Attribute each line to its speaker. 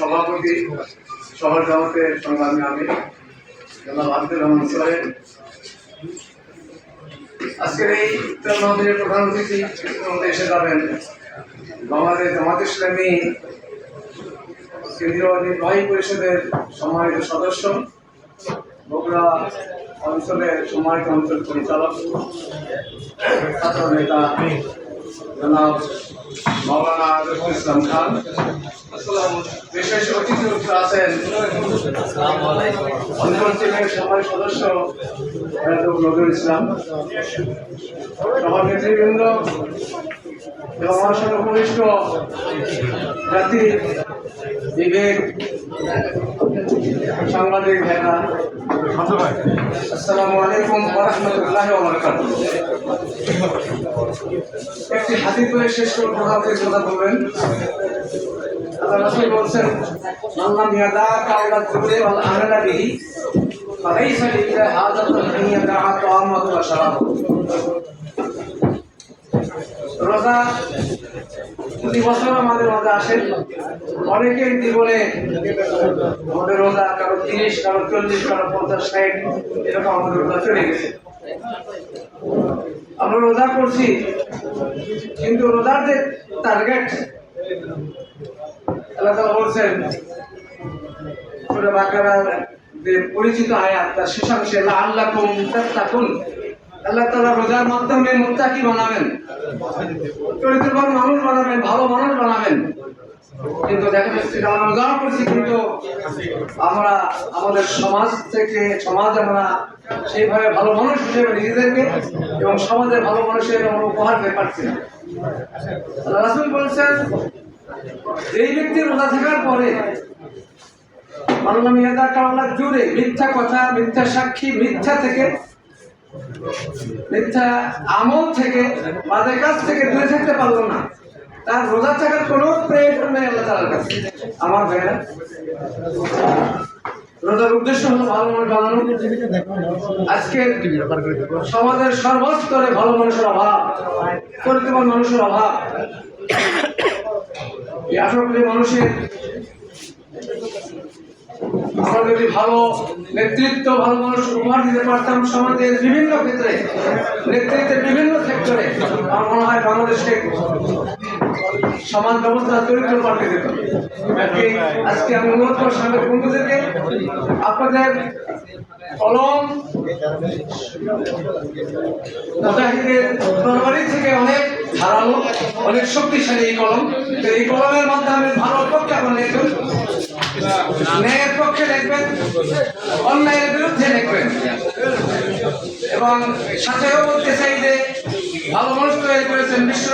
Speaker 1: সভাপতি শহর জগতের সংগ্রামী আমি, জনাব আব্দুর রহমান সোহেল আজকের এই ইফতার মাহফিলের প্রধান অতিথি এসে যাবেন। বাংলাদেশ জামাত ইসলামী কেন্দ্রীয় নির্বাহী পরিষদের সম্মানিত সদস্য বগুড়া অঞ্চলের সম্মানিত অঞ্চল পরিচালক, ছাত্র নেতা জনাব মৌলানা রফিকুল ইসলাম খান। বিশেষ অতিথি আছেন। অঞ্চল সদস্য নজরুল ইসলাম। সভার নেতৃবৃন্দ এবং উপবিষ্ট জাতি বিবেক সাংবাদিক ভাইরা। আসসালামু আলাইকুম ওরহমতুল্লাহ একটি হাদিস বলে শেষ করে প্রধানমন্ত্রী কথা বলবেন। আল্লাহ রাসূল রোজা, প্রতি বছর আমাদের রোজা আসে। অনেকের জীবনে আমাদের রোজা কারও তিরিশ, কারও চল্লিশ, কারও পঞ্চাশ, ষাট, এরকম আমাদের রোজা চলে গেছে। আমরা রোজা করছি, কিন্তু রোজার যে টার্গেট আল্লাহ বলছেন যে পরিচিত আয়াত, তার শেষাংশে, লাআল্লাকুম তাত্তাকুন। আল্লাহ তালা রোজার মাধ্যমে মুত্তাকি বানাবেন, চরিত্রবান মানুষ বানাবেন, ভালো মানুষ বানাবেন। কিন্তু দেখা যাচ্ছে আমরা রোজা করছি, কিন্তু আমরা আমাদের সমাজ থেকে, সমাজ আমরা সেইভাবে ভালো মানুষ হিসেবে নিজেদেরকে এবং সমাজের ভালো মানুষের আমরা উপহার দিতে পারছি আল্লাহ বলছেন, এই ব্যক্তি রোজা থাকার পরে জুড়ে মিথ্যা কথা, মিথ্যা সাক্ষী, মিথ্যা থেকে, মিথ্যা আমল থেকে বাজে কাজ থেকে দূরে থাকতে পারল না। তার রোজা থাকার কোনো প্রয়োজন নেই আল্লাহ তালার কাছে। আমার ভাইয়েরা রোজার উদ্দেশ্য হলো ভালো মানুষ বানানো। আজকে সমাজের সর্বস্তরে ভালো মানুষের অভাব চরিত্রবান মানুষের অভাব। এই কোটি মানুষের আমরা যদি ভালো নেতৃত্ব, ভালো মানুষ উপহার দিতে পারতাম সমাজের বিভিন্ন ক্ষেত্রে, নেতৃত্বের বিভিন্ন সেক্টরে, আমার মনে হয় বাংলাদেশকে সমাজ ব্যবস্থা চরিত্র পাল্টে দিত। আজকে আমি অনুরোধ করব সাংবাদিক বন্ধুদেরকে, আপনাদের কলম, মুজাহিদের থেকে অনেক ধারালো, অনেক শক্তিশালী এই কলম। তো এই কলমের মাধ্যমে ভালো পক্ষে আপনি লিখুন ন্যায়ের পক্ষে লিখবেন অন্যায়ের বিরুদ্ধে লিখবেন এবং সাথেও বলতে চাই যে ভালো মানুষ তৈরি করেছেন বিশ্ব